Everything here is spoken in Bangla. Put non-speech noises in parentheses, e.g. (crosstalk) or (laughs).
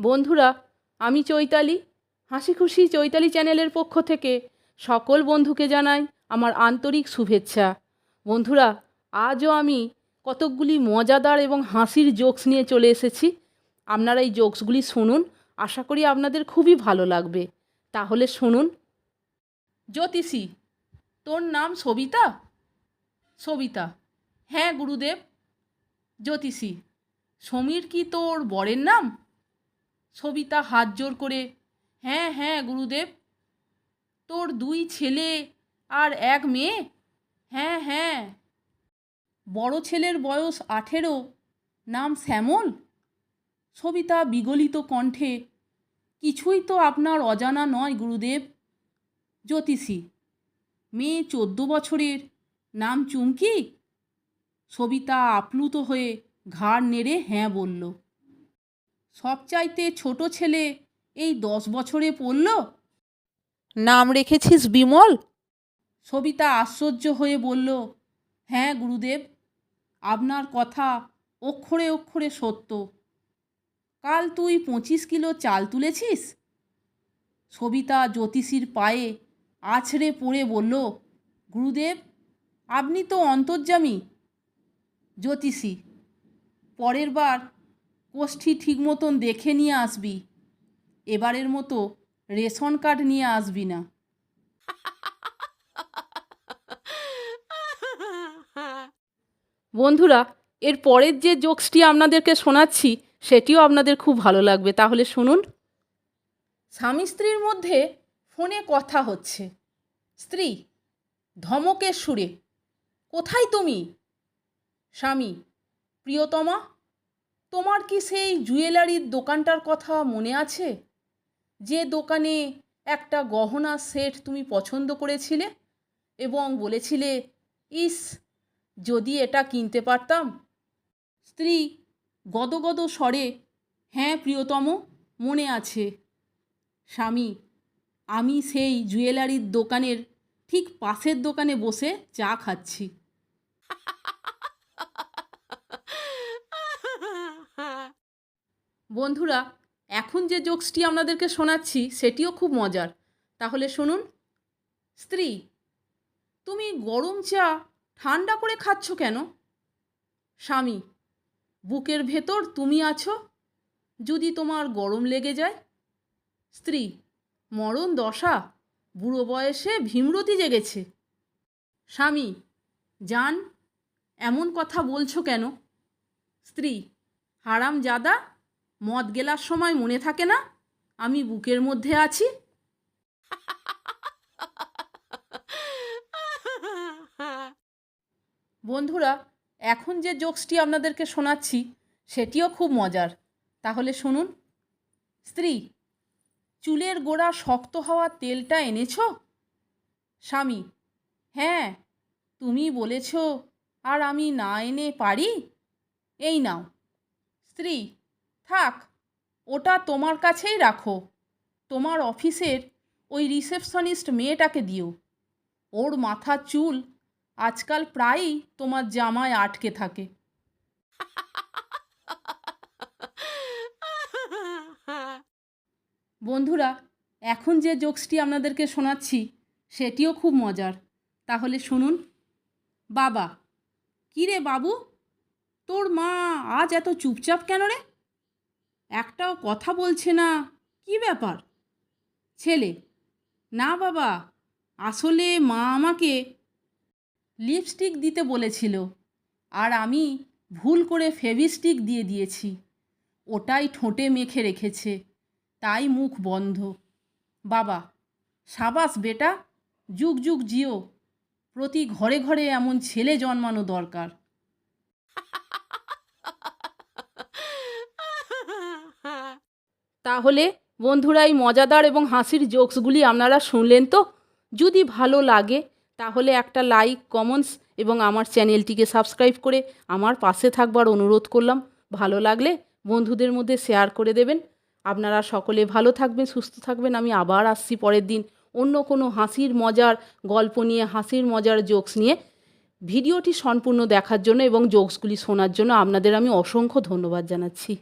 বন্ধুরা, আমি চৈতালি। হাসি খুশি চৈতালি চ্যানেলের পক্ষ থেকে সকল বন্ধুকে জানাই আমার আন্তরিক শুভেচ্ছা। বন্ধুরা, আজও আমি কতকগুলি মজাদার এবং হাসির জোকস নিয়ে চলে এসেছি। আপনারা এই জোকসগুলি শুনুন, আশা করি আপনাদের খুবই ভালো লাগবে। তাহলে শুনুন। জ্যোতিষী, তোর নাম সবিতা? সবিতা। হ্যাঁ গুরুদেব। জ্যোতিষী, সমীর কি তোর বরের নাম? সবিতা হাত জোর করে হ্যাঁ হ্যাঁ গুরুদেব। তোর দুই ছেলে আর এক মেয়ে? হ্যাঁ হ্যাঁ। বড় ছেলের বয়স আঠেরো, নাম শ্যামল? সবিতা বিগলিত কণ্ঠে, কিছুই তো আপনার অজানা নয়, গুরুদেব। জ্যোতিষী, মেয়ে চোদ্দ বছরের, নাম চুমকি? সবিতা আপ্লুত হয়ে ঘাড় নেড়ে হ্যাঁ বলল। সবচাইতে ছোট ছেলে এই দশ বছরে পড়ল? নাম রেখেছিস বিমল? সবিতা আশ্চর্য হয়ে বলল হ্যাঁ গুরুদেব আপনার কথা অক্ষরে অক্ষরে সত্য। কাল তুই পঁচিশ কিলো চাল তুলেছিস? সবিতা জ্যোতিষীর পায়ে আছড়ে পড়ে বলল গুরুদেব আপনি তো অন্তর্যামী। জ্যোতিষী পরের বার কোষ্ঠী ঠিক মতন দেখে নিয়ে আসবি এবারের মতো রেশন কার্ড নিয়ে আসবি না। বন্ধুরা এর পরের যে জোকসটি আপনাদেরকে শোনাচ্ছি সেটিও আপনাদের খুব ভালো লাগবে। তাহলে শুনুন। স্বামী স্ত্রীর মধ্যে ফোনে কথা হচ্ছে। স্ত্রী ধমকের সুরে কোথায় তুমি? স্বামী প্রিয়তমা? কি সেই জুয়েলারির দোকানটার কথা মনে আছে? যে দোকানে একটা গহনা সেট তুমি পছন্দ করেছিলে এবং বলেছিলে, ইস, যদি এটা কিনতে পারতাম। স্ত্রী গদগদ স্বরে হ্যাঁ প্রিয়তম, মনে আছে। স্বামী, আমি সেই জুয়েলারির দোকানের ঠিক পাশের দোকানে বসে চা খাচ্ছি। (laughs) বন্ধুরা, এখন যে জোকসটি আপনাদেরকে শোনাচ্ছি, সেটিও খুব মজার। তাহলে শুনুন। স্ত্রী, তুমি গরম চা ঠান্ডা করে খাচ্ছ কেন? স্বামী, বুকের ভেতর তুমি আছো যদি তোমার গরম লেগে যায়। স্ত্রী, মরণ দশা, বুড়ো বয়সে ভীমরতি জেগেছে। স্বামী জান এমন কথা বলছো কেন? স্ত্রী হারাম জাদা মদ গেলার সময় মনে থাকে না? আমি বুকের মধ্যে আছি। বন্ধুরা, এখন যে জোকসটি আপনাদেরকে শোনাচ্ছি, সেটিও খুব মজার। তাহলে শুনুন। স্ত্রী, চুলের গোড়া শক্ত হওয়া তেলটা এনেছ? স্বামী হ্যাঁ তুমি বলেছ, আর আমি না এনে পারি? এই নাও। স্ত্রী থাক, ওটা তোমার কাছেই রাখো। তোমার অফিসের ওই রিসেপশনিস্ট মেয়েটাকে দিও। ওর মাথার চুল আজকাল প্রায়ই তোমার জামায় আটকে থাকে। বন্ধুরা, এখন যে জোকসটি আপনাদেরকে শোনাচ্ছি, সেটিও খুব মজার। তাহলে শুনুন। বাবা কী রে বাবু? তোর মা আজ এত চুপচাপ কেন রে? একটাও কথা বলছে না। কি ব্যাপার? ছেলে, না বাবা, আসলে মা আমাকে লিপস্টিক দিতে বলেছিল আর আমি ভুল করে ফেভিস্টিক দিয়ে দিয়েছি। ওটাই ঠোঁটে মেখে রেখেছে, তাই মুখ বন্ধ। বাবা, সাবাস বেটা, যুগ যুগ জিও, প্রতি ঘরে ঘরে এমন ছেলে জন্মানো দরকার। তাহলে বন্ধুরা, এই মজাদার এবং হাসির জোকসগুলি আপনারা শুনলেন তো? যদি ভালো লাগে, তাহলে একটা লাইক কমেন্টস এবং আমার চ্যানেলটিকে সাবস্ক্রাইব করে আমার পাশে থাকবার অনুরোধ করলাম। ভালো লাগলে বন্ধুদের মধ্যে শেয়ার করে দেবেন। আপনারা সকলে ভালো থাকবেন, সুস্থ থাকবেন। আমি আবার আসছি পরের দিন অন্য কোনো হাসির মজার গল্প নিয়ে, হাসির মজার জোকস নিয়ে। ভিডিওটি সম্পূর্ণ দেখার জন্য এবং জোকসগুলি শোনার জন্য আপনাদের আমি অসংখ্য ধন্যবাদ জানাচ্ছি।